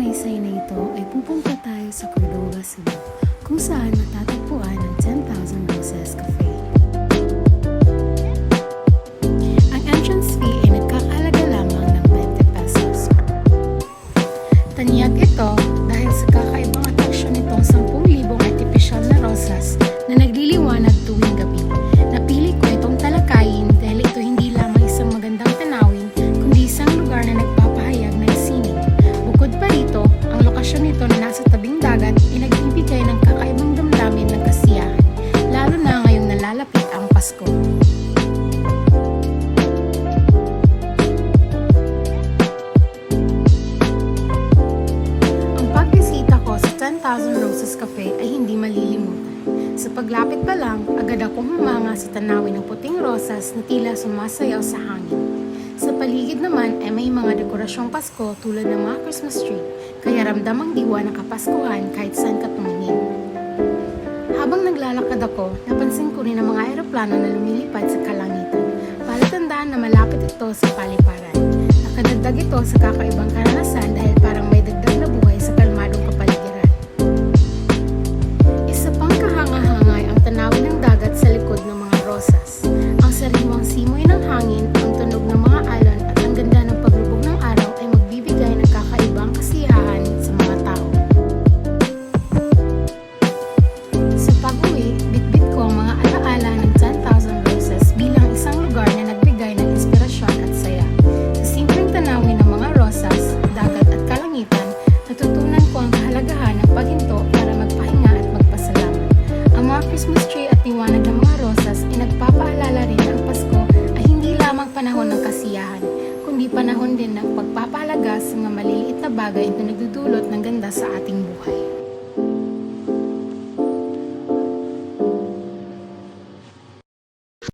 salaysay na ito ay pupunta tayo sa Cordova, Cebu, kung saan matatagpuan ang 10,000 Roses Cafe. Ang entrance fee ay nagkakalaga lamang ng 20 pesos. Tanyag ito dahil sa kakaibang attraction nitong 10,000 artificial na rosas na nagliliwanag malapit ang Pasko. Ang pagbisita ko sa 10,000 Roses Cafe ay hindi malilimutan. Sa paglapit pa lang, agad ako humanga sa tanawin ng puting rosas na tila sumasayaw sa hangin. Sa paligid naman ay may mga dekorasyong Pasko tulad ng mga Christmas tree, kaya ramdam ang diwa ng kapaskuhan kahit saan ka tumingin. Habang naglalakad ako, napansin ko rin ang mga aeroplano na lumilipad sa kalangitan. Palatandaan na malapit ito sa paliparan. Nakadagdag ito sa kakaibang karanasan pagpapahalaga sa mga maliliit na bagay na nagdudulot ng ganda sa ating buhay.